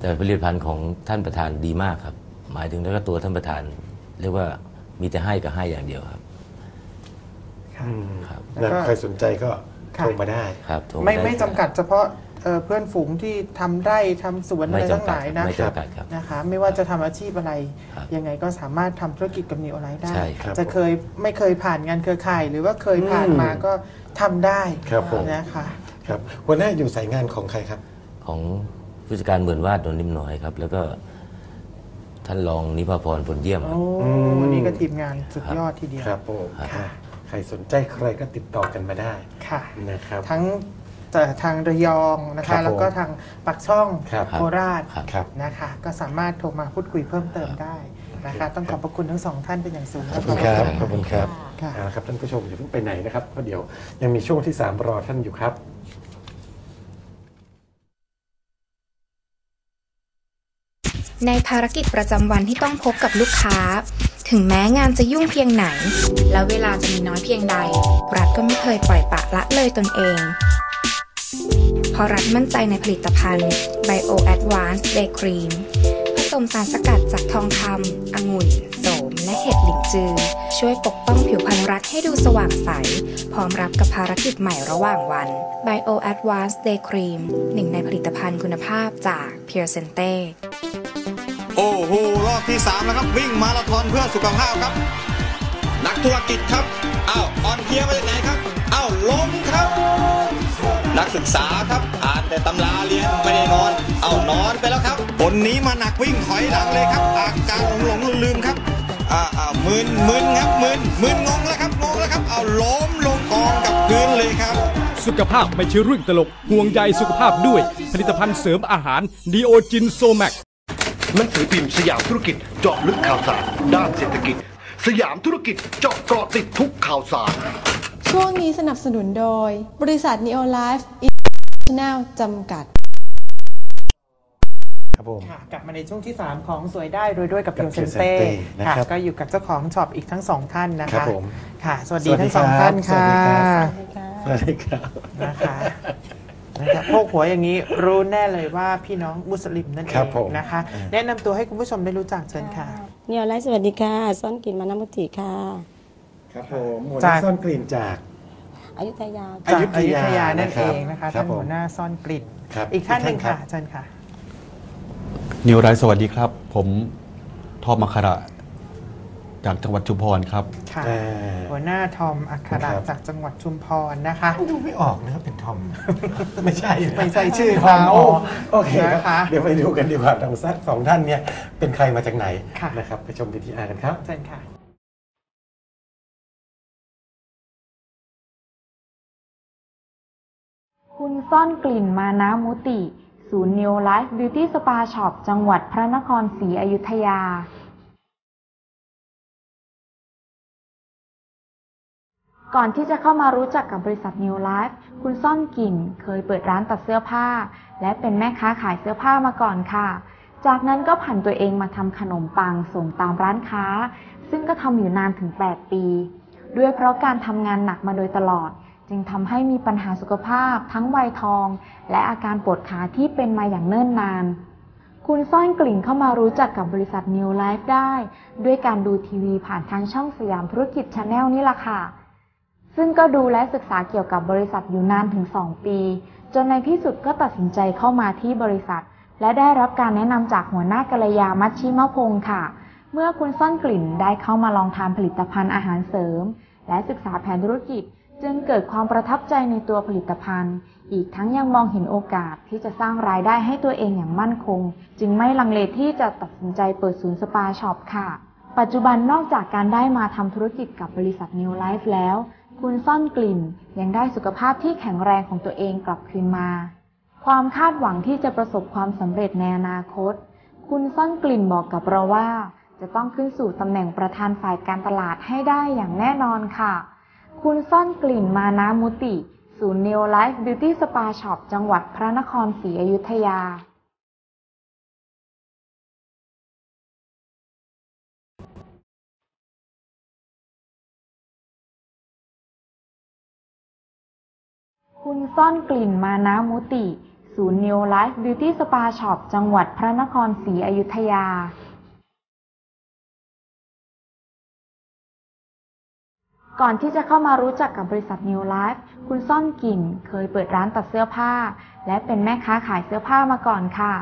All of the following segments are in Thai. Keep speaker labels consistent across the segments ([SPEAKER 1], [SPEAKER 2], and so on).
[SPEAKER 1] แต่ผลิตภัณฑ์ของท่านประธานดีมากครับ หมายถึงแล้วก็ตัวท่านประธาน เรียกว่ามีแต่ให้กับให้อย่างเดียวครับ
[SPEAKER 2] อืม
[SPEAKER 1] ครับ
[SPEAKER 2] นะใครสนใจก็
[SPEAKER 3] ค่ะ
[SPEAKER 2] โทรมาได้
[SPEAKER 1] ครับโทร
[SPEAKER 3] ไม่
[SPEAKER 1] ด้
[SPEAKER 3] ไม่
[SPEAKER 1] ครับ
[SPEAKER 3] จำกัดเฉพาะเอ่อเพื่อนฝูงที่ทำไร่ทำสวนอะไร
[SPEAKER 1] ไม่
[SPEAKER 3] ทั้ง
[SPEAKER 1] จำ
[SPEAKER 3] ห
[SPEAKER 1] กัด
[SPEAKER 3] ลาย
[SPEAKER 1] ครับ
[SPEAKER 3] นะ
[SPEAKER 1] ไม่จำกัดครับ
[SPEAKER 3] นะคะ ไม่ว่าจะทำอาชีพอะไร
[SPEAKER 1] ครับ
[SPEAKER 3] ยังไงก็สามารถทำธุรกิจกับนิโอไลท์ได้
[SPEAKER 1] ใช่ครับ
[SPEAKER 3] จะเคยไม่เคยผ่านงานเครือข่าย หรือว่าเคยผ่าน
[SPEAKER 2] อืม
[SPEAKER 3] มาก็ทำได้
[SPEAKER 2] ครับผม
[SPEAKER 3] นะคะ
[SPEAKER 2] ครับหัวหน้าอยู่สายงานของใครครับ
[SPEAKER 1] ของ ผู้จัดการหมื่นวาดนนนิ่มน้อยครับ แล้วก็ท่านรองนิพาพรผลเยี่ยมค
[SPEAKER 3] โอ้
[SPEAKER 1] รับ
[SPEAKER 3] นี่ก็ทีมงานสุดยอดทีเดียว
[SPEAKER 2] ครับผม
[SPEAKER 1] ครับ
[SPEAKER 2] ค่ะ ใครสนใจใครก็ติดต่อกันมาได้
[SPEAKER 3] ค่ะ
[SPEAKER 2] นะครับ
[SPEAKER 3] ทั้งแต่ทางระยองนะ
[SPEAKER 2] ครั
[SPEAKER 3] คะ
[SPEAKER 2] บผม
[SPEAKER 3] แล้วก็ทางปักช่อง
[SPEAKER 2] ครับ
[SPEAKER 3] โคราช
[SPEAKER 1] ครับ
[SPEAKER 2] ครับ
[SPEAKER 3] นะคะ ก็สามารถโทรมาพูดคุยเพิ่มเติมได้นะคะ ต้องขอบพระคุณทั้งสองท่านเป็นอย่างสูง
[SPEAKER 2] ขอบคุณครับ ขอบคุณครับ
[SPEAKER 3] ค่ะ
[SPEAKER 2] เอาละครับท่านผู้ชมอย่าเพิ่งไปไหนนะครับเพราะเดี๋ยวยังมีช่วงที่ 3 รอท่านอยู่ครับ
[SPEAKER 4] ในภารกิจประจำวันที่ต้องพบกับลูกค้า ถึงแม้งานจะยุ่งเพียงไหน และเวลาจะมีน้อยเพียงใด รัฐก็ไม่เคยปล่อยปละละเลยตนเองเพราะรัฐมั่นใจในผลิตภัณฑ์ Bio Advanced Day Cream ผสมสารสกัดจากทองคำองุ่น โสม และเห็ดหลิงจือ ช่วยปกป้องผิวพรรณรัฐให้ดูสว่างใส พร้อมรับกับภารกิจใหม่ระหว่างวัน Bio Advanced Day Cream หนึ่งในผลิตภัณฑ์คุณภาพจาก Pure Sente
[SPEAKER 5] โอ้โหรอบที่ 3 แล้วครับ วิ่งมาราธอนเพื่อสุขภาพครับ นักธุรกิจครับอ้าวอ่อนเพลียมาจากไหนครับอ้าวล้มครับ นักศึกษาครับอ่านแต่ตำราเรียนไม่ได้นอน เอานอนไปแล้วครับคนนี้มาหนักวิ่งถอยหลังเลยครับ อาการหลงหลงลืมครับอ่าอ่ามึนมึนครับมึนมึนงงแล้วครับงงแล้วครับเอาล้มลงกองกับพื้นเลยครับ
[SPEAKER 6] สุขภาพไม่ใช่เรื่องตลก ห่วงใยสุขภาพด้วย ผลิตภัณฑ์เสริมอาหารดีโอจินโซแมก
[SPEAKER 7] หนังสือพิมพ์สยามธุรกิจเจาะลึกข่าวสาร ด้านเศรษฐกิจ สยามธุรกิจเจาะเกาะติดทุกข่าวสาร
[SPEAKER 8] ช่วงนี้สนับสนุนโดย บริษัท Neo Life International จำกัด
[SPEAKER 2] ครับผม
[SPEAKER 3] ค่ะกลับมาในช่วงที่ 3 ของสวยได้รวยด้วยกับ
[SPEAKER 2] กับ
[SPEAKER 3] เพียวเซน
[SPEAKER 2] Pure
[SPEAKER 3] เต้
[SPEAKER 2] Sente นะ
[SPEAKER 3] ค่ะ
[SPEAKER 2] ครับ
[SPEAKER 3] ก็อยู่กับเจ้าของช็อปอีกทั้งสองท่านนะ
[SPEAKER 2] ครั
[SPEAKER 3] คะ
[SPEAKER 2] บผม
[SPEAKER 3] ค่ะ สวัสดี
[SPEAKER 2] สวัสดี
[SPEAKER 3] ทั้งสอง
[SPEAKER 2] ครับ
[SPEAKER 3] ท่านค่ะ
[SPEAKER 2] สวัสดีครับ สวัสดีครับ
[SPEAKER 3] นะคะ นะคะพวกหัวอย่างนี้รู้แน่เลยว่าพี่น้องมุสลิมนั่นเอ
[SPEAKER 2] ครับ
[SPEAKER 3] ง
[SPEAKER 2] ผม
[SPEAKER 3] นะคะ แนะนำตัวให้คุณผู้ชมได้รู้จักเชิญค่ะ
[SPEAKER 9] เนียวไลฟ์สวัสดีค่ะ ซ่อนกลิ่นมานามุติค่ะ
[SPEAKER 2] ครับผมหัวห
[SPEAKER 3] จา
[SPEAKER 2] น้าก ซ่อนกลิ่นจาก
[SPEAKER 9] อยุธยา
[SPEAKER 2] อ
[SPEAKER 3] จาก
[SPEAKER 2] ยุ
[SPEAKER 3] อ
[SPEAKER 2] ธ
[SPEAKER 3] ยุ
[SPEAKER 2] ยา
[SPEAKER 3] ธยานั่น
[SPEAKER 2] นะค
[SPEAKER 3] เอ
[SPEAKER 2] รับ
[SPEAKER 3] งนะคะ
[SPEAKER 2] ครั
[SPEAKER 3] ท่า
[SPEAKER 2] บ
[SPEAKER 3] น
[SPEAKER 2] ผม
[SPEAKER 3] หัวหน้าซ่อนกลิ่น
[SPEAKER 2] ครับ
[SPEAKER 3] อีกท่านหนึ่ง
[SPEAKER 2] อีกท่านครั
[SPEAKER 3] ค่ะ
[SPEAKER 2] บ
[SPEAKER 3] เชิญค่ะ
[SPEAKER 10] นิวไรสวัสดีครับ ผมทอมอัคระ จากจังหวัดชุมพรครับ
[SPEAKER 3] ค่ะ
[SPEAKER 2] อ่า
[SPEAKER 3] หัวหน้าทอมอัครา
[SPEAKER 2] ครับ
[SPEAKER 3] จากจังหวัดชุมพรนะคะ
[SPEAKER 2] ดูไม่ออกนะครับเป็นทอม ไม่ใช่นะ
[SPEAKER 3] ไม่ใช่ชื่อ
[SPEAKER 2] ทอม
[SPEAKER 3] เขา
[SPEAKER 2] อ๋อโอเค
[SPEAKER 3] นะ
[SPEAKER 2] ครั
[SPEAKER 3] คะ
[SPEAKER 2] บเดี๋ยวไปดูกันดีกว่าทั้งสองท่านเนี่ยเป็นใครมาจากไหน
[SPEAKER 3] ค่ะ
[SPEAKER 2] นะครับไปชมดีทีอาร์กันครับ
[SPEAKER 3] เชิญค่ะ
[SPEAKER 11] คุณซ่อนกลิ่นมานามุติ ศูนย์ Neo Life Beauty Spa Shop จังหวัดพระนครศรีอยุธยา ก่อนที่จะเข้ามารู้จักกับบริษัท New Life คุณซ่อนกลิ่นเคยเปิดร้านตัดเสื้อผ้า และเป็นแม่ค้าขายเสื้อผ้ามาก่อนค่ะ จากนั้นก็ผันตัวเองมาทำขนมปังส่งตามร้านค้า ซึ่งก็ทำอยู่นานถึง 8 ปี ด้วยเพราะการทำงานหนักมาโดยตลอด จึงทำให้มีปัญหาสุขภาพ ทั้งวัยทอง และอาการปวดขาที่เป็นมาอย่างเนิ่นนานคุณซ่อนกลิ่นเข้ามารู้จักกับบริษัท New Life ได้ ด้วยการดูทีวีผ่านทางช่องสยามธุรกิจชาแนลนี่แหละค่ะ ซึ่งก็ดูและศึกษาเกี่ยวกับบริษัทอยู่นานถึง 2 ปี จนในที่สุดก็ตัดสินใจเข้ามาที่บริษัท และได้รับการแนะนำจากหัวหน้ากัลยามัชชิมพงศ์ค่ะ เมื่อคุณซ่อนกลิ่นได้เข้ามาลองทานผลิตภัณฑ์อาหารเสริม และศึกษาแผนธุรกิจ จึงเกิดความประทับใจในตัวผลิตภัณฑ์ อีกทั้งยังมองเห็นโอกาสที่จะสร้างรายได้ให้ตัวเองอย่างมั่นคง จึงไม่ลังเลที่จะตัดสินใจเปิดศูนย์สปาช็อปค่ะ ปัจจุบันนอกจากการได้มาทำธุรกิจกับบริษัท New Life แล้ว คุณซ่อนกลิ่นยังได้สุขภาพที่แข็งแรงของตัวเองกลับคืนมา ความคาดหวังที่จะประสบความสำเร็จในอนาคต คุณซ่อนกลิ่นบอกกับเราว่า จะต้องขึ้นสู่ตำแหน่งประธานฝ่ายการตลาดให้ได้อย่างแน่นอนค่ะ คุณซ่อนกลิ่นมานามุติ ศูนย์ Neo Life Beauty Spa Shop จังหวัดพระนครศรีอยุธยา คุณซ่อนกลิ่นมานามุติ ศูนย์ New Life Beauty Spa Shop จังหวัดพระนครศรีอยุธยา ก่อนที่จะเข้ามารู้จักกับบริษัท New Life คุณซ่อนกลิ่นเคยเปิดร้านตัดเสื้อผ้า และเป็นแม่ค้าขายเสื้อผ้ามาก่อนค่ะ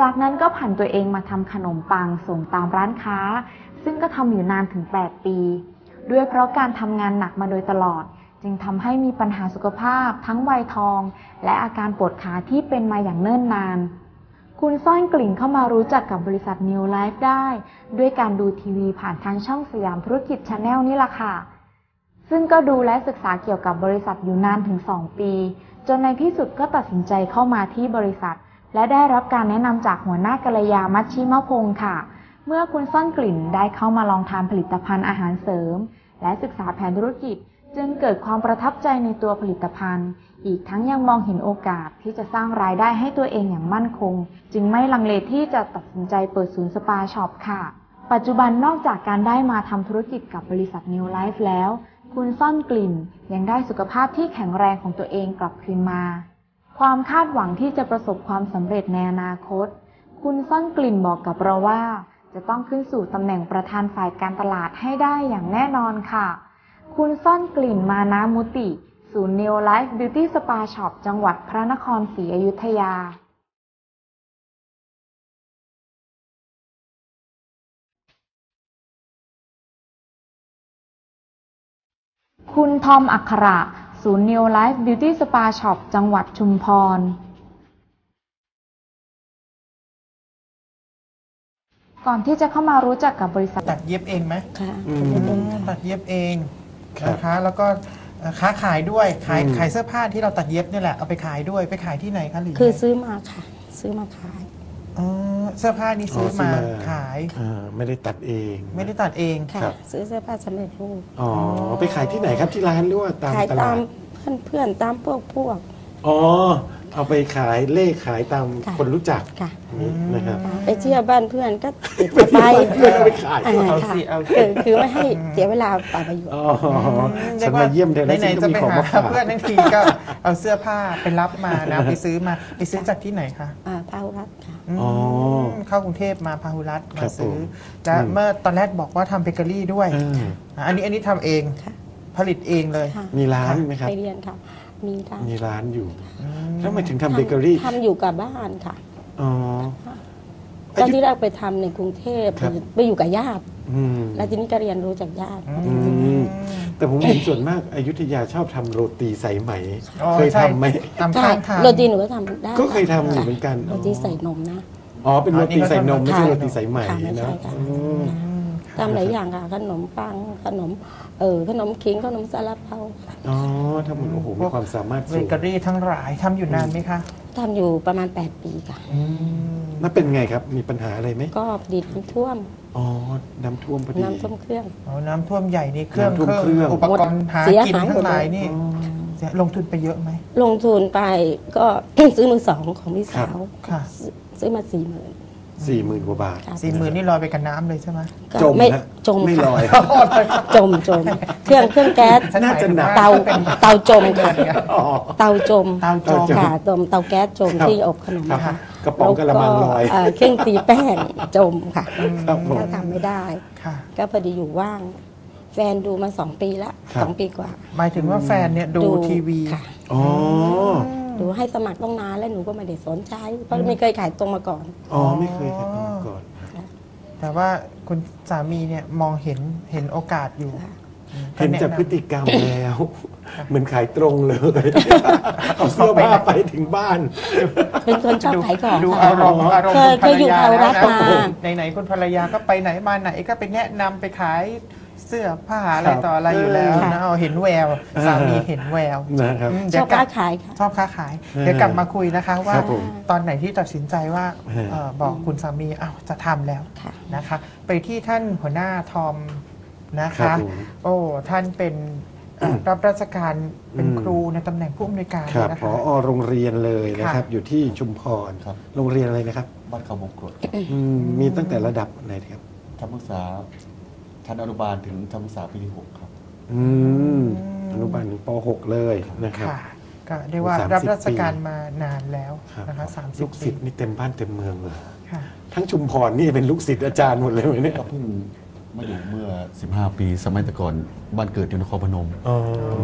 [SPEAKER 11] จากนั้นก็ผันตัวเองมาทำขนมปังส่งตามร้านค้า ซึ่งก็ทำอยู่นานถึง 8 ปี ด้วยเพราะการทำงานหนักมาโดยตลอด จึงทำให้มีปัญหาสุขภาพทั้งวัยทอง และอาการปวดขาที่เป็นมาอย่างเนิ่นนาน คุณซ่อนกลิ่นเข้ามารู้จักกับบริษัท New Life ได้ ด้วยการดูทีวีผ่านทางช่องสยามธุรกิจชาแนลนี่แหละค่ะ ซึ่งก็ดูและศึกษาเกี่ยวกับบริษัทอยู่นานถึง 2 ปี จนในที่สุดก็ตัดสินใจเข้ามาที่บริษัท และได้รับการแนะนำจากหัวหน้ากัลยามัชชิมพงศ์ค่ะ เมื่อคุณซ่อนกลิ่นได้เข้ามาลองทานผลิตภัณฑ์อาหารเสริม และศึกษาแผนธุรกิจ จึงเกิดความประทับใจในตัวผลิตภัณฑ์ อีกทั้งยังมองเห็นโอกาสที่จะสร้างรายได้ให้ตัวเองอย่างมั่นคง จึงไม่ลังเลที่จะตัดสินใจเปิดศูนย์สปาช็อปค่ะ ปัจจุบันนอกจากการได้มาทำธุรกิจกับบริษัท New Life แล้ว คุณซ่อนกลิ่นยังได้สุขภาพที่แข็งแรงของตัวเองกลับคืนมา ความคาดหวังที่จะประสบความสำเร็จในอนาคต คุณซ่อนกลิ่นบอกกับเราว่า จะต้องขึ้นสู่ตำแหน่งประธานฝ่ายการตลาดให้ได้อย่างแน่นอนค่ะ คุณซ่อนกลิ่นมานามุติ ศูนย์ New Life Beauty Spa Shop จังหวัดพระนครศรีอยุธยาคุณทอมอัคระ ศูนย์ New Life Beauty Spa Shop จังหวัดชุมพร ก่อนที่จะเข้ามารู้จักกับบริษัท
[SPEAKER 3] ตัดเย็บเองไหม
[SPEAKER 9] ค่ะ
[SPEAKER 2] อืม
[SPEAKER 3] อืมตัดเย็บเอง
[SPEAKER 2] ครับ
[SPEAKER 3] นะคะแล้วก็เอ่อค้าขายด้วยขาย
[SPEAKER 2] อืม
[SPEAKER 3] ขายเสื้อผ้าที่เราตัดเย็บนี่แหละเอาไปขายด้วยไปขายที่ไหนคะหรือ
[SPEAKER 9] คือ
[SPEAKER 3] ไง
[SPEAKER 9] ซื้อมาค่ะ ซื้อมาขาย
[SPEAKER 3] อ๋อเสื้อผ้านี่ซื้อมาขาย
[SPEAKER 2] อ่าไม่ได้ตัดเอง
[SPEAKER 3] ไม่ได้ตัดเอง
[SPEAKER 9] ค่ะ
[SPEAKER 2] ครับ
[SPEAKER 9] ซื้อเสื้อผ้าสำเร็จรูป
[SPEAKER 2] อ๋อไปขายที่ไหนครับที่ร้านหรือว่าตาม
[SPEAKER 9] ขาย
[SPEAKER 2] ต
[SPEAKER 9] ตา
[SPEAKER 2] ลามด
[SPEAKER 9] เพื่อนเพื่อนๆตามพวกพวก
[SPEAKER 2] อ๋อ เอาไปขายเลขขายตาม
[SPEAKER 9] ค่ะ
[SPEAKER 2] คนรู้จัก
[SPEAKER 9] ค่ะ
[SPEAKER 2] นี่นะครับ
[SPEAKER 9] ไปเที่ยวบ้านเพื่อนก็ติดไป
[SPEAKER 2] เพื่อนเอาไปขาย
[SPEAKER 9] อ่
[SPEAKER 3] เอา
[SPEAKER 9] ค่ะ
[SPEAKER 3] สิเอาสิ
[SPEAKER 9] คือคือไม่ให้เสียเวลาเปล่าประโยชน์
[SPEAKER 2] อ๋อฉันมาเยี่ยมเธอแล้ว
[SPEAKER 3] ไหน
[SPEAKER 2] ฉัน
[SPEAKER 3] ๆ
[SPEAKER 2] ก็
[SPEAKER 3] จะ
[SPEAKER 2] มี
[SPEAKER 3] ไป
[SPEAKER 2] ของ
[SPEAKER 3] หา
[SPEAKER 2] มาฝาก
[SPEAKER 3] เพื่อนทั้งทีก็เอาเสื้อผ้าไปรับมานะไปซื้อมาไปซื้อจากที่ไหนคะ
[SPEAKER 9] อ่าพาหุรัตค่ะ
[SPEAKER 3] ม
[SPEAKER 2] อ๋อ
[SPEAKER 3] เข้ากรุงเทพมาพาหุรัต
[SPEAKER 2] ครั
[SPEAKER 3] มา
[SPEAKER 2] บ
[SPEAKER 3] ซื้อ
[SPEAKER 2] ผม
[SPEAKER 3] และ
[SPEAKER 2] อืม
[SPEAKER 3] เมื่อตอนแรกบอกว่าทำเบเกอรี่ด้วย
[SPEAKER 2] เออ
[SPEAKER 3] อะอันนี้อันนี้ทำเอง
[SPEAKER 9] ค่ะ
[SPEAKER 3] ผลิตเองเลย
[SPEAKER 9] ค่ะ
[SPEAKER 2] มีร้านไหมครับ
[SPEAKER 9] ไปเรียนค่ะ มีค่ะ
[SPEAKER 2] มีร้านอยู่ แล้วทำไมถึงทำเบเกอรี่
[SPEAKER 9] ทำอยู่กับบ้านค่ะ
[SPEAKER 2] อ๋อ
[SPEAKER 9] ตอนที่แรกไปทำในกรุงเทพ
[SPEAKER 2] ครับ
[SPEAKER 9] ไปอยู่กับญาติ
[SPEAKER 2] อืม
[SPEAKER 9] แล้วทีนี้ก็เรียนรู้จากญาติ
[SPEAKER 2] อืมแต่ผมเห็นส่วนมากอยุธยาชอบทำโรตีสายไหม
[SPEAKER 3] อ๋อ
[SPEAKER 2] เคย
[SPEAKER 3] ใช่
[SPEAKER 2] ทำไหม
[SPEAKER 3] ทำข้างทาง
[SPEAKER 9] โรตีหนูก็ทำได้
[SPEAKER 2] ก็เคยทำอยู่
[SPEAKER 9] ค่ะ
[SPEAKER 2] เหมือนกัน
[SPEAKER 9] โรตีใส่นมนะ
[SPEAKER 2] อ๋อเป็นโรตีใส่นมไม่ใช่
[SPEAKER 9] ค่ะ
[SPEAKER 2] โรตีสายไหม
[SPEAKER 9] ค่ะไม่ใช่
[SPEAKER 2] นะ
[SPEAKER 9] ค่ะ
[SPEAKER 2] อืม
[SPEAKER 9] ทำหลายอย่างค่ะ ขนมปังขนม เออขนมเค้งขนมซาลาเปาค่ะ
[SPEAKER 2] อ๋อทำเหมือนโอ้โหมีความสามารถ
[SPEAKER 3] เบ
[SPEAKER 2] สูง
[SPEAKER 3] เกอรี่ทั้งหลายทำอยู่นานไหมคะ
[SPEAKER 9] ทำอยู่ประมาณ 8 ปีค่ะ
[SPEAKER 2] แล้วเป็นไงครับ มีปัญหาอะไรไหม
[SPEAKER 9] ก็ดีน้ำท่วม
[SPEAKER 2] อ๋อน้ำท่วมพอดี
[SPEAKER 9] น้ำท่วมเครื่อง
[SPEAKER 3] อ๋อน้ำท่วมใหญ่นี่เครื่อง
[SPEAKER 2] น้ำท่วม
[SPEAKER 3] เครื่อง
[SPEAKER 2] เครื่อง
[SPEAKER 3] อุปกรณ์หา
[SPEAKER 9] เสีย
[SPEAKER 3] กิน
[SPEAKER 9] หายหม
[SPEAKER 3] ทั้
[SPEAKER 9] ด
[SPEAKER 3] งหลาย
[SPEAKER 9] เลย
[SPEAKER 3] นี่เสียลงทุนไปเยอะไหม
[SPEAKER 9] ลงทุนไปก็ ซื้อมือสองของพี่สาว
[SPEAKER 3] ค่ะ
[SPEAKER 9] ซื้อซื้อมาสี่หมื่น
[SPEAKER 2] สี่หมื่นกว่าบาท
[SPEAKER 3] สี่หมื่นนี่ลอยไปกับน้ำเลยใช่ไหม
[SPEAKER 9] ก็
[SPEAKER 2] จม
[SPEAKER 9] ไม่
[SPEAKER 2] ฮะ
[SPEAKER 9] จม
[SPEAKER 2] ไม่
[SPEAKER 9] ค่ะ
[SPEAKER 2] ลอย
[SPEAKER 9] จมจม เครื่องเครื่องแก๊ส
[SPEAKER 2] น่าจะหนัก
[SPEAKER 9] เตาเตาจมค่ะ
[SPEAKER 2] อ๋อ
[SPEAKER 9] เตาจม
[SPEAKER 3] เตาจม
[SPEAKER 9] ค่ะเตาเตาแก๊สจม
[SPEAKER 2] ครับ
[SPEAKER 9] ที่อบขนม
[SPEAKER 2] ครับ
[SPEAKER 9] ค่ะ
[SPEAKER 2] กระป๋องกระมังลอย
[SPEAKER 9] แล้วก็เเครื่องตีแป้งจมค่ะ
[SPEAKER 2] ครับผม
[SPEAKER 9] ก็ทำไม่ได้
[SPEAKER 3] ค่ะ
[SPEAKER 9] ก็พอดีอยู่ว่าง แฟนดูมาสองปีละ
[SPEAKER 2] ครับ
[SPEAKER 9] สองปีกว่า
[SPEAKER 3] หมายถึงว่าแฟนเนี่ยดูทีวี
[SPEAKER 9] ค่ะ
[SPEAKER 2] อ๋อ
[SPEAKER 9] ดูให้สมัครต้องนานแล้วหนูก็ไม่ได้สนใจเพราะไม่เคยขายตรงมาก่อน
[SPEAKER 2] อ๋อไม่เคยครับมาก่อน
[SPEAKER 3] แต่ว่าคุณสามีเนี่ยมองเห็นเห็นโอกาสอยู่
[SPEAKER 2] เห็นจากพฤติกรรมแล้ว เหมือนขายตรงเลยเอาเสื้อ
[SPEAKER 3] เข้าไป
[SPEAKER 2] ผ้าไปถึงบ้าน
[SPEAKER 9] เป็นคนชอบขายของ
[SPEAKER 3] ดู
[SPEAKER 9] ค่ะ
[SPEAKER 3] อารมณ์อารมณ์
[SPEAKER 9] เคย
[SPEAKER 3] คุณภรร
[SPEAKER 9] เคยอยู่
[SPEAKER 3] ยา
[SPEAKER 9] แถว
[SPEAKER 3] แล้ว
[SPEAKER 9] รัฐ
[SPEAKER 3] นะ
[SPEAKER 9] มา
[SPEAKER 3] ไหนๆคุณภรรยาก็ไปไหนมาไหนก็ไปแนะนำไปขาย เสื้อผ้าอะไรต่ออะไรอยู่แล้ว
[SPEAKER 9] ค่ะ
[SPEAKER 3] นะเอาเห็นแววสามีเห็นแวว
[SPEAKER 2] นะครับ
[SPEAKER 3] ม
[SPEAKER 9] ช
[SPEAKER 3] เดี๋ย
[SPEAKER 9] อ
[SPEAKER 3] ว
[SPEAKER 9] บ
[SPEAKER 3] กลั
[SPEAKER 9] ค้า
[SPEAKER 3] บ
[SPEAKER 9] ขายค่ะ
[SPEAKER 3] ชอบค้าขาย
[SPEAKER 2] เออ
[SPEAKER 3] เดี๋ยวกลับมาคุยนะคะว่า
[SPEAKER 2] ครับผม
[SPEAKER 3] ตอนไหนที่ตัดสินใจว่า
[SPEAKER 2] เออ
[SPEAKER 3] เอ่อบอกคุณสามีอ้าวจะทำแล้ว
[SPEAKER 9] ค่ะ
[SPEAKER 3] นะคะ ไปที่ท่านหัวหน้าทอมนะ
[SPEAKER 2] ครั
[SPEAKER 3] คะ
[SPEAKER 2] บผม
[SPEAKER 3] โอ้ท่านเป็นเอ่อรับราชการเป็น
[SPEAKER 2] อืม
[SPEAKER 3] ครูในตำแหน่งผู้อำนวยการ
[SPEAKER 2] ครับ
[SPEAKER 3] นะ
[SPEAKER 2] พ
[SPEAKER 3] คะ
[SPEAKER 2] อโรงเรียนเลยนะครับ
[SPEAKER 3] ค่ะ
[SPEAKER 2] อยู่ที่ชุมพร
[SPEAKER 10] ครับ
[SPEAKER 2] โรงเรียนอะไรนะครับ
[SPEAKER 10] บ้านเขาวงกรด
[SPEAKER 2] อืมมีตั้งแต่ระดับไหนครับ
[SPEAKER 10] ชั้นศึกษา ชั้นอนุบาลถึงชั้นศึกษาปีที่หกครับ
[SPEAKER 2] อืมอนุบาลถึงป .6 เลยนะครับ
[SPEAKER 3] ค่ะก็เรียกว่า
[SPEAKER 2] โอ้30
[SPEAKER 3] รับราชการ
[SPEAKER 2] ปี
[SPEAKER 3] มานานแล้ว
[SPEAKER 2] ครับ
[SPEAKER 3] นะคะสามสิ
[SPEAKER 2] ลู
[SPEAKER 3] บ
[SPEAKER 2] ก
[SPEAKER 3] ปี
[SPEAKER 2] ศิษย์นี่เต็มบ้านเต็มเมืองเลย
[SPEAKER 3] ค่ะ
[SPEAKER 2] ทั้งชุมพรนี่เป็นลูกศิษย์อาจารย์หมดเลยไหมเนี่ย
[SPEAKER 10] ก็เพิ่ง มาอยู่เมื่อ 15 ปี สมัยแต่ก่อนบ้านเกิดอยู่นครพนม
[SPEAKER 2] อ๋อ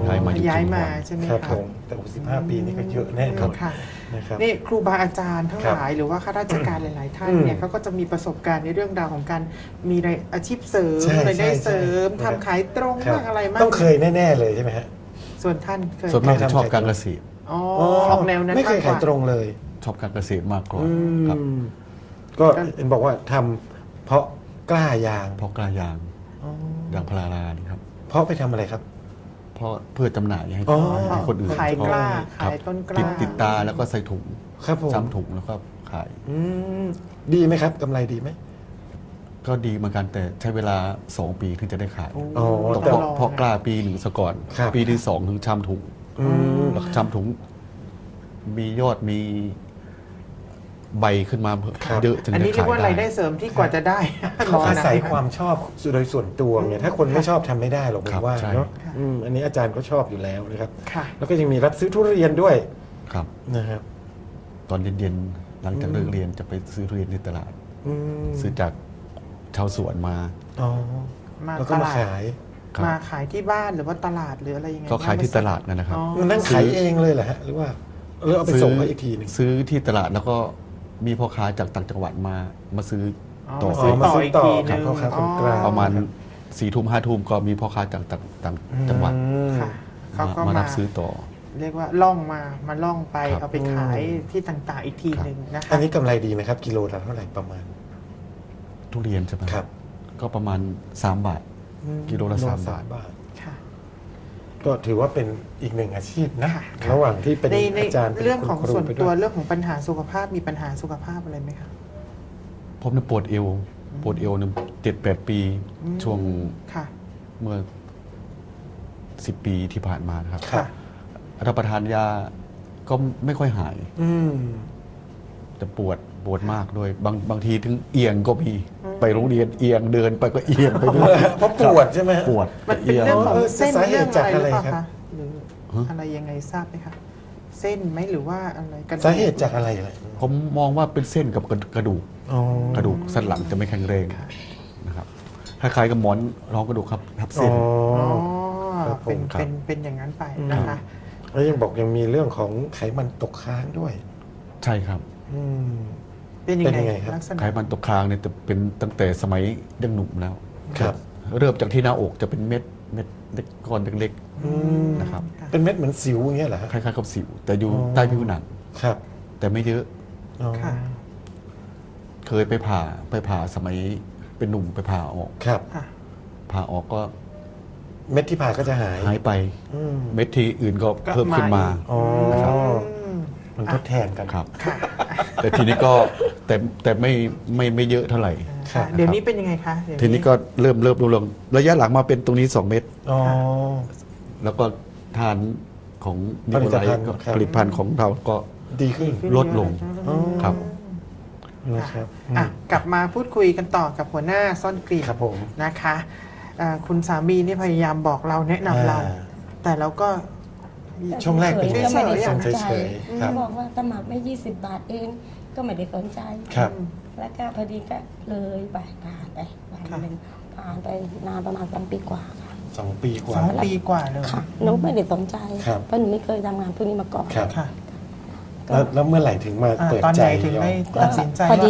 [SPEAKER 10] ย้ายมาอยู่
[SPEAKER 3] ย้าย
[SPEAKER 10] ชุพร
[SPEAKER 3] มาใช่ไหม
[SPEAKER 2] ครับ
[SPEAKER 3] คะ
[SPEAKER 2] ผมแต่สิบห้าปีนี่ก็เยอะแน่นอน
[SPEAKER 3] ค่ะ
[SPEAKER 2] นะครับ
[SPEAKER 3] นี่ครูบาอาจารย์ทั้ง
[SPEAKER 2] ครับ
[SPEAKER 3] หลายหรือว่าข้าราชการหลาย ๆ ท่าน
[SPEAKER 2] อืม
[SPEAKER 3] เนี่ยเขาก็จะมีประสบการณ์ในเรื่องราวของการมีรายอาชีพเสริม
[SPEAKER 2] ใช่
[SPEAKER 3] รายได้
[SPEAKER 2] ใช่
[SPEAKER 3] เสริม
[SPEAKER 2] ใช่
[SPEAKER 3] ทำขายตรง
[SPEAKER 2] ครับ
[SPEAKER 3] บ้างอะไรบ้าง
[SPEAKER 2] ต้องเคยแน่ ๆ เลยใช่ไหมฮะ
[SPEAKER 3] ส่วนท่านเคย
[SPEAKER 10] ส่วนมาก
[SPEAKER 2] ไม่
[SPEAKER 10] จะ
[SPEAKER 2] ทำ
[SPEAKER 10] ชอบ
[SPEAKER 2] ขาย
[SPEAKER 10] การ
[SPEAKER 2] ตรง
[SPEAKER 10] เกษตร
[SPEAKER 3] อ๋อออกแนวนั้น
[SPEAKER 2] ไม่เคย
[SPEAKER 3] มกก
[SPEAKER 2] ขาย
[SPEAKER 3] ว่า
[SPEAKER 2] ตรงเลย
[SPEAKER 10] ชอบการเกษตรมากกว่า
[SPEAKER 2] อื
[SPEAKER 10] ครับ
[SPEAKER 2] มก็เห็นบอกว่าทำเพราะ กล้ายาง
[SPEAKER 10] เพราะกล้ายาง
[SPEAKER 2] อ๋อ
[SPEAKER 10] ยางพารานี่ครับ
[SPEAKER 2] เพราะไปทำอะไรครับ
[SPEAKER 10] เพราะเพื่อจำหน่ายให้
[SPEAKER 2] อ๋อ
[SPEAKER 10] ให้คนอื่น
[SPEAKER 3] ขายกล้า
[SPEAKER 10] ครับ
[SPEAKER 3] ขายต้นก
[SPEAKER 10] ติ
[SPEAKER 3] ล้า
[SPEAKER 10] ดติดตาแล้วก็ใส่ถุง
[SPEAKER 2] ครับผม
[SPEAKER 10] ซ้ำถุงแล้วก็ขาย
[SPEAKER 2] อืมดีไหมครับกำไรดีไหม
[SPEAKER 10] ก็ดีเหมือนกันแต่ใช้เวลา 2 ปีถึงจะได้ขาย
[SPEAKER 2] อ๋อ
[SPEAKER 10] ต้อง
[SPEAKER 2] แต่
[SPEAKER 10] เพราะเพราะกล้าปีหนึ่งซะก่อน
[SPEAKER 2] ครับ
[SPEAKER 10] ปีที่สองถึงช้ำถุง
[SPEAKER 2] อืม
[SPEAKER 10] แล้วช้ำถุง มียอดมี ใบขึ้นมา
[SPEAKER 2] ครับ
[SPEAKER 10] เยอะถึง
[SPEAKER 3] อัน
[SPEAKER 10] จะ
[SPEAKER 3] นี้เรีย
[SPEAKER 10] ขากย
[SPEAKER 3] ว่ารายได้
[SPEAKER 10] ได้
[SPEAKER 3] เสริมที่กว่าจะได้
[SPEAKER 2] เขาอาศัย
[SPEAKER 3] รนะ
[SPEAKER 2] ความชอบโดยส่วนตัวไงถ้าคนไม่ชอบทำไม่ได้หรอกผ
[SPEAKER 10] ครั
[SPEAKER 2] ม
[SPEAKER 10] บ
[SPEAKER 2] ว่า
[SPEAKER 10] ใช่
[SPEAKER 2] เนาะ
[SPEAKER 3] ค่ะ
[SPEAKER 2] อืมอันนี้อาจารย์ก็ชอบอยู่แล้วนะครับ
[SPEAKER 3] ค่ะ
[SPEAKER 2] แล้วก็ยังมีรับซื้อทุเรียนด้วย
[SPEAKER 10] ครับ
[SPEAKER 2] นะครับ
[SPEAKER 10] ตอนเย็นๆหลังจากเลิกเรียนจะไปซื้อทุเรียนในตลาด
[SPEAKER 2] อืม
[SPEAKER 10] ซื้อจากชาวสวนมา
[SPEAKER 2] อ๋อ
[SPEAKER 3] มา
[SPEAKER 2] แล้วก็
[SPEAKER 3] ต
[SPEAKER 2] มา
[SPEAKER 3] ลาด
[SPEAKER 2] ขาย
[SPEAKER 10] ครับ
[SPEAKER 3] มาขายที่บ้านหรือว่าตลาดหรืออะไรยังไง
[SPEAKER 10] ก็ขายที่
[SPEAKER 3] ไม่ทรบ
[SPEAKER 10] ตลาดนั่นนะครับ
[SPEAKER 3] อ๋อ
[SPEAKER 2] มันนั่งขายเองเลยเหรอฮะหรือว่าหรือเอาไปส่งให้อีกทีหนึง
[SPEAKER 10] ซื้อที่ตลาดแล้วก็ มีพ่อค้าจากต่างจังหวัดมามาซื้อ
[SPEAKER 3] อ๋อ
[SPEAKER 10] ต่อ
[SPEAKER 3] มาซื้อ
[SPEAKER 2] มาซื้อต่อ
[SPEAKER 3] อีกที
[SPEAKER 2] กับ
[SPEAKER 3] นึง
[SPEAKER 2] พ่อค้าคนกลาง
[SPEAKER 10] ประมาณสี่ทุ่มห้าทุ่มก็มีพ่อค้าจากต่างต่างจังหวัด
[SPEAKER 2] อืม
[SPEAKER 3] ค่ะเขาก็
[SPEAKER 10] มา
[SPEAKER 3] มา
[SPEAKER 10] รับซื้อต่อ
[SPEAKER 3] เรียกว่าล่องมามาล่องไป
[SPEAKER 10] ครับ
[SPEAKER 3] เอาไปขายที่ต่างๆอีกทีหนึ่งนะคะ
[SPEAKER 2] อันนี้กำไรดีไหมครับ กิโลละเท่าไหร่ประมาณ
[SPEAKER 10] ทุเรียนใช่ไหม
[SPEAKER 2] ครับ
[SPEAKER 10] ก็ประมาณ 3 บาท กิโลละสามบาท
[SPEAKER 2] บาท
[SPEAKER 3] ค่ะ
[SPEAKER 2] ก็ถือว่าเป็นอีกหนึ่งอาชีพนะ
[SPEAKER 3] ค่ะ
[SPEAKER 2] ระหว่างที่เป็น
[SPEAKER 3] ในใน
[SPEAKER 2] อาจารย์เป็น
[SPEAKER 3] เรื่อง
[SPEAKER 2] คุณ
[SPEAKER 3] ของ
[SPEAKER 2] ครู
[SPEAKER 3] ส่วน
[SPEAKER 2] ไป
[SPEAKER 3] ตัว
[SPEAKER 2] ด้วย
[SPEAKER 3] เรื่องของปัญหาสุขภาพมีปัญหาสุขภาพอะไรไหมคะ
[SPEAKER 10] ผมเนี่ยปวดเอวปวดเอวเนี่ยเจ็ดแปดปี
[SPEAKER 3] อืม
[SPEAKER 10] ช่วง
[SPEAKER 3] ค่ะ
[SPEAKER 10] เมื่อสิบปีที่ผ่านมานะครับ
[SPEAKER 2] ครับ
[SPEAKER 10] รับประทานยาก็ไม่ค่อยหาย
[SPEAKER 2] อืม
[SPEAKER 10] แต่ปวดปวดมากด้วยบางบางทีถึงเอียงก็มี ไปโรงเรียนเอียงเดินไปก็เอียงไปด้วย
[SPEAKER 2] เพราะปวดใช่ไหมฮะ
[SPEAKER 10] ปวด
[SPEAKER 3] มันเป็นเรื่องของ
[SPEAKER 2] เออ
[SPEAKER 3] เส้น
[SPEAKER 2] สาเหตุ
[SPEAKER 3] เรื่อง
[SPEAKER 2] จาก
[SPEAKER 3] อะไรห
[SPEAKER 2] อะไร
[SPEAKER 3] รือเปล่า
[SPEAKER 2] ครับ
[SPEAKER 3] คะหรือ
[SPEAKER 10] ฮะ
[SPEAKER 3] อะไรยังไงทราบไหมคะเส้นไหมหรือว่าอะไรกัน
[SPEAKER 2] สาเหตุจากอะไรอะไร
[SPEAKER 10] ผมมองว่าเป็นเส้นกับกระกระดูก
[SPEAKER 2] อ๋อก
[SPEAKER 10] ระดูกสันหลังจะไม่แข็งแรงนะครับคล้ายๆกับหมอนรองกระดูกครับทับ
[SPEAKER 2] อ๋
[SPEAKER 10] เส้น
[SPEAKER 2] อ
[SPEAKER 3] อ๋อ
[SPEAKER 2] ครับผม
[SPEAKER 3] เป็น
[SPEAKER 10] ครับ
[SPEAKER 3] เป็นเป็นอย่างนั้นไปนะคะ
[SPEAKER 2] แล้วยังบอกยังมีเรื่องของไขมันตกค้างด้วย
[SPEAKER 10] ใช่ครับ
[SPEAKER 2] อืม
[SPEAKER 3] เป็นยัง
[SPEAKER 2] เป็นยัง
[SPEAKER 3] ไง
[SPEAKER 2] ไงครับ
[SPEAKER 3] ลักษณะ
[SPEAKER 10] ไขมันตกค้างเนี่ยจะเป็นตั้งแต่สมัยยังหนุ่มแล้ว
[SPEAKER 2] ครับ
[SPEAKER 10] เริ่มจากที่หน้าอกจะเป็นเม็ดเม็ดเล็กก้อนเล็ก
[SPEAKER 2] อืม
[SPEAKER 10] ๆนะครับ
[SPEAKER 2] เป็นเม็ดเหมือนสิวอย่างเงี้ยเหรอฮะ
[SPEAKER 10] คล้ายๆกับสิว แต่อยู่
[SPEAKER 2] อ๋อ
[SPEAKER 10] ใต้ผิวหนัง
[SPEAKER 2] ครับ
[SPEAKER 10] แต่ไม่เยอะ
[SPEAKER 2] อ๋อ
[SPEAKER 3] ค่ะ
[SPEAKER 10] เคยไปผ่าไปผ่าสมัยเป็นหนุ่มไปผ่าออก
[SPEAKER 2] ครับ
[SPEAKER 3] ค่ะ
[SPEAKER 10] ผ่าออกก็
[SPEAKER 2] เม็ดที่ผ่าก็จะหาย
[SPEAKER 10] หายไป
[SPEAKER 2] อืม
[SPEAKER 10] เม็ดที่อื่นก็
[SPEAKER 3] ก็
[SPEAKER 10] เพิ่มขึ้นมา
[SPEAKER 3] มาอีก
[SPEAKER 2] อ๋อ
[SPEAKER 10] ครับ
[SPEAKER 3] อืม
[SPEAKER 2] มันทดแทนกัน
[SPEAKER 10] ครับ
[SPEAKER 3] ค่ะ
[SPEAKER 10] แต่ทีนี้ก็ แต่แต่ไม่ไม่ไม่เยอะเท่าไหร่
[SPEAKER 2] ครับ
[SPEAKER 3] เดี๋ยวนี้เป็นยังไงคะเดี๋ยว
[SPEAKER 10] ทีนี้ก็เริ่มเริ่มลดลง ระยะหลังมาเป็นตรงนี้ 2 เม็ด
[SPEAKER 2] อ๋อ
[SPEAKER 10] แล้วก็ทานของนิ
[SPEAKER 2] ผลิ
[SPEAKER 10] โค
[SPEAKER 2] ต
[SPEAKER 10] ไล
[SPEAKER 2] ภัณฑ์
[SPEAKER 10] ก็
[SPEAKER 2] ครับ
[SPEAKER 10] ผลิตภัณฑ์ของเราก็
[SPEAKER 2] ดีขึ้น
[SPEAKER 10] ลดลง
[SPEAKER 2] อ๋อ
[SPEAKER 10] ครับ
[SPEAKER 2] นะครับอืม
[SPEAKER 3] อะกลับมาพูดคุยกันต่อกับหัวหน้าซ่อนกลิ่น
[SPEAKER 2] ครับผม
[SPEAKER 3] นะคะอ่าคุณสามีนี่พยายามบอกเราแนะนำเรา
[SPEAKER 2] อ่า
[SPEAKER 3] แต่เราก็
[SPEAKER 2] ช่วงแรกเป็น
[SPEAKER 3] เฉยๆ
[SPEAKER 2] ไง
[SPEAKER 3] ไม่ได้
[SPEAKER 2] ส่ง
[SPEAKER 3] สนใจ
[SPEAKER 2] เฉยๆครับ
[SPEAKER 9] บอกว่าสมัครไม่ 20 บาทเอง ก็ไม่ได้สนใจ
[SPEAKER 2] ครับ
[SPEAKER 9] แล้วก็พอดีก็เลยไปผ่านไปผ่านหนึ่งผ่านไปนานประมาณสองปีกว่าค่ะ
[SPEAKER 2] สองปีกว่า
[SPEAKER 3] สองปีกว่าเลย
[SPEAKER 9] ค่ะหนูไม่ได้สนใจ
[SPEAKER 2] ครับ
[SPEAKER 9] เพราะหนูไม่เคยทำงานพวกนี้มาก่อน
[SPEAKER 2] ครับ
[SPEAKER 3] ค่ะ
[SPEAKER 2] แล้วแล้วเมื่อไหร่ถึงมา
[SPEAKER 3] อ่า
[SPEAKER 2] เปิด
[SPEAKER 3] ตอน
[SPEAKER 2] ใจ
[SPEAKER 3] ไหนถึง
[SPEAKER 2] ยอม
[SPEAKER 3] ได้ตัดสินใจ
[SPEAKER 9] พอดี
[SPEAKER 3] ว่า